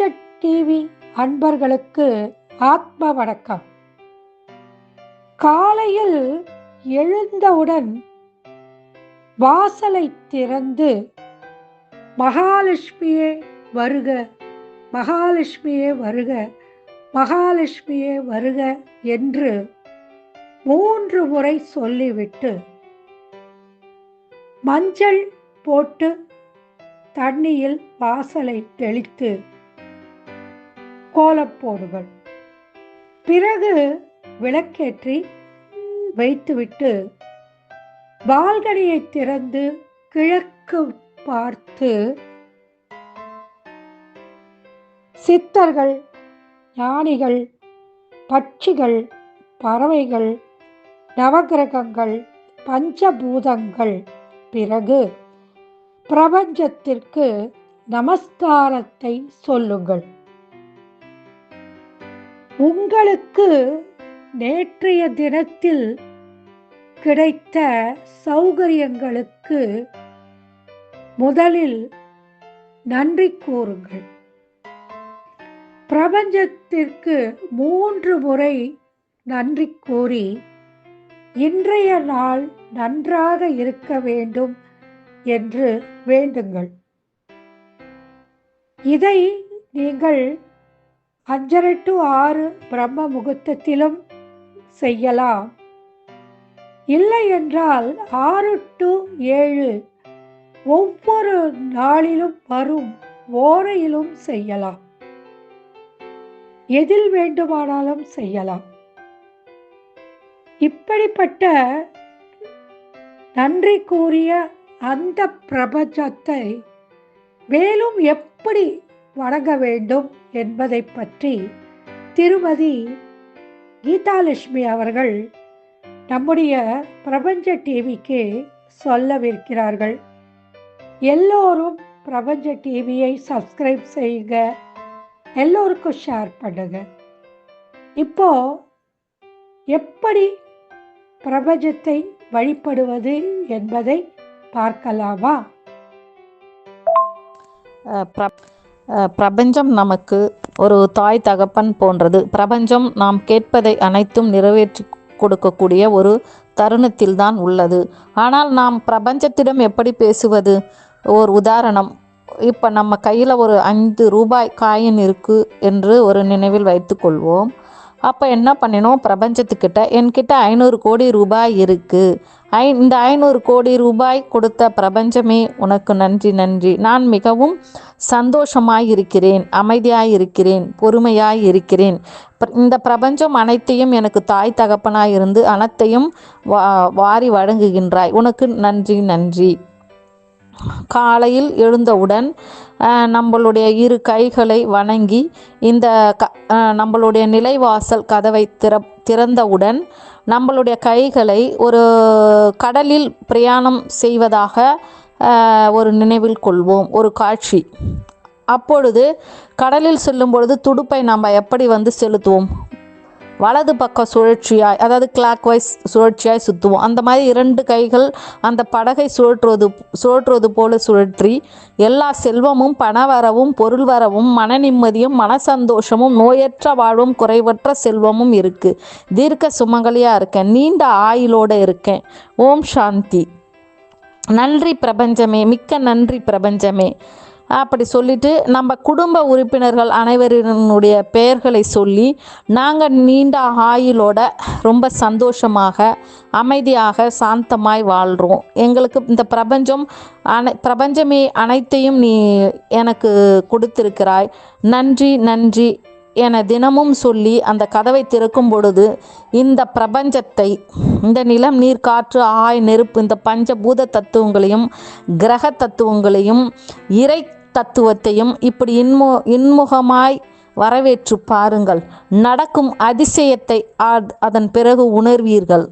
பிரபஞ்ச டிவி அன்பர்களுக்கு ஆத்ம வணக்கம். காலையில் எழுந்தவுடன் வாசலை திறந்து மகாலட்சுமியே வருக மகாலட்சுமியே வருக மகாலட்சுமியே வருக என்று மூன்று முறை சொல்லிவிட்டு மஞ்சள் போட்டு தண்ணியில் வாசலை தெளித்து கோலம் போடுங்கள் பிறகு விளக்கேற்றி வைத்துவிட்டு பால்கனியை திறந்து கிழக்கு பார்த்து சித்தர்கள் ஞானிகள் பட்சிகள் பறவைகள் நவகிரகங்கள் பஞ்சபூதங்கள். பிறகு பிரபஞ்சத்திற்கு நமஸ்காரத்தை சொல்லுங்கள். உங்களுக்கு நேற்றைய தினத்தில் கிடைத்த சௌகரியங்களுக்கு முதலில் நன்றி கூறுங்கள். பிரபஞ்சத்திற்கு மூன்று முறை நன்றி கூறி இன்றைய நாள் நன்றாக இருக்க வேண்டும் என்று வேண்டுங்கள். இதை நீங்கள் அஞ்சரை டு ஆறு பிரம்ம முகூர்த்தத்திலும் செய்யலாம். இல்லை என்றால் ஆறு டு ஏழு ஒவ்வொரு நாளிலும் வரும் ஓரையிலும் செய்யலாம். எதில் வேண்டுமானாலும் செய்யலாம். இப்படிப்பட்ட நன்றி கூறிய அந்த பிரபஞ்சத்தை மேலும் எப்படி வணங்க வேண்டும் என்பதை பற்றி திருமதி கீதாலட்சுமி அவர்கள் நம்முடைய பிரபஞ்ச டிவிக்கு சொல்லவிருக்கிறார்கள். எல்லோரும் பிரபஞ்ச டிவியை சப்ஸ்கிரைப் செய்யுங்க. எல்லோருக்கும் ஷேர் பண்ணுங்க. இப்போ எப்படி பிரபஞ்சத்தை வழிபடுவது என்பதை பார்க்கலாமா? பிர- பிரபஞ்சம் நமக்கு ஒரு தாய் தகப்பன் போன்றது. பிரபஞ்சம் நாம் கேட்பதை அனைத்தும் நிறைவேற்றி கொடுக்கக்கூடிய ஒரு தருணத்தில் தான் உள்ளது. ஆனால் நாம் பிரபஞ்சத்திடம் எப்படி பேசுவது? ஒரு உதாரணம். இப்போ நம்ம கையில் ஒரு ஐந்து ரூபாய் காயின் இருக்கு என்று ஒரு நினைவில் வைத்துக்கொள்வோம் அப்போ என்ன பண்ணினோம்? பிரபஞ்சத்துக்கிட்ட என்கிட்ட ஐநூறு கோடி ரூபாய் இருக்குது ஐ இந்த ஐநூறு கோடி ரூபாய் கொடுத்த பிரபஞ்சமே உனக்கு நன்றி நன்றி. நான் மிகவும் சந்தோஷமாய் இருக்கிறேன் பொறுமையாயிருக்கிறேன். இருக்கிறேன் இருக்கிறேன் இந்த பிரபஞ்சம் அனைத்தையும் எனக்கு தாய் தகப்பனாய் இருந்து அனைத்தையும் வா வாரி வழங்குகின்றாய். உனக்கு நன்றி நன்றி. காலையில் எழுந்தவுடன் நம்மளுடைய இரு கைகளை வணங்கி இந்த க நம்மளுடைய நிலைவாசல் கதவை திற திறந்தவுடன் நம்மளுடைய கைகளை ஒரு கடலில் பிரயாணம் செய்வதாக ஒரு நினைவில் கொள்வோம் ஒரு காட்சி. அப்பொழுது கடலில் செல்லும் பொழுது துடுப்பை நம்ம எப்படி வந்து செலுத்துவோம்? வலது பக்கம் சுழற்சியாய் அதாவது கிளாக் வைஸ் சுழற்சியாய் சுற்றுவோம் அந்த மாதிரி இரண்டு கைகள் அந்த படகை சுழற்றுவது சுழற்றுவது போல சுழற்றி எல்லா செல்வமும் பணவரவும் பொருள் வரவும் மன நிம்மதியும் மன சந்தோஷமும் நோயற்ற வாழ்வும் குறைவற்ற செல்வமும் இருக்குது தீர்க்க சுமங்கலியாக இருக்கேன் நீண்ட ஆயுளோடு இருக்கேன். ஓம் சாந்தி. நன்றி பிரபஞ்சமே மிக்க நன்றி பிரபஞ்சமே. அப்படி சொல்லிட்டு நம்ம குடும்ப உறுப்பினர்கள் அனைவரினுடைய பெயர்களை சொல்லி நாங்கள் நீண்ட ஆயுளோட ரொம்ப சந்தோஷமாக அமைதியாக சாந்தமாய் வாழ்கிறோம் எங்களுக்கு இந்த பிரபஞ்சம் அனை பிரபஞ்சமே அனைத்தையும் நீ எனக்கு கொடுத்திருக்கிறாய். நன்றி நன்றி. என தினமும் சொல்லி அந்த கதவை திறக்கும் பொழுது இந்த பிரபஞ்சத்தை இந்த நிலம் நீர் காற்று ஆய் நெருப்பு இந்த பஞ்சபூத தத்துவங்களையும் கிரக தத்துவங்களையும் இறை தத்துவத்தையும் இப்படி இன்மு இன்முகமாய் வரவேற்று பாருங்கள். நடக்கும் அதிசயத்தை அதன் பிறகு உணர்வீர்கள்.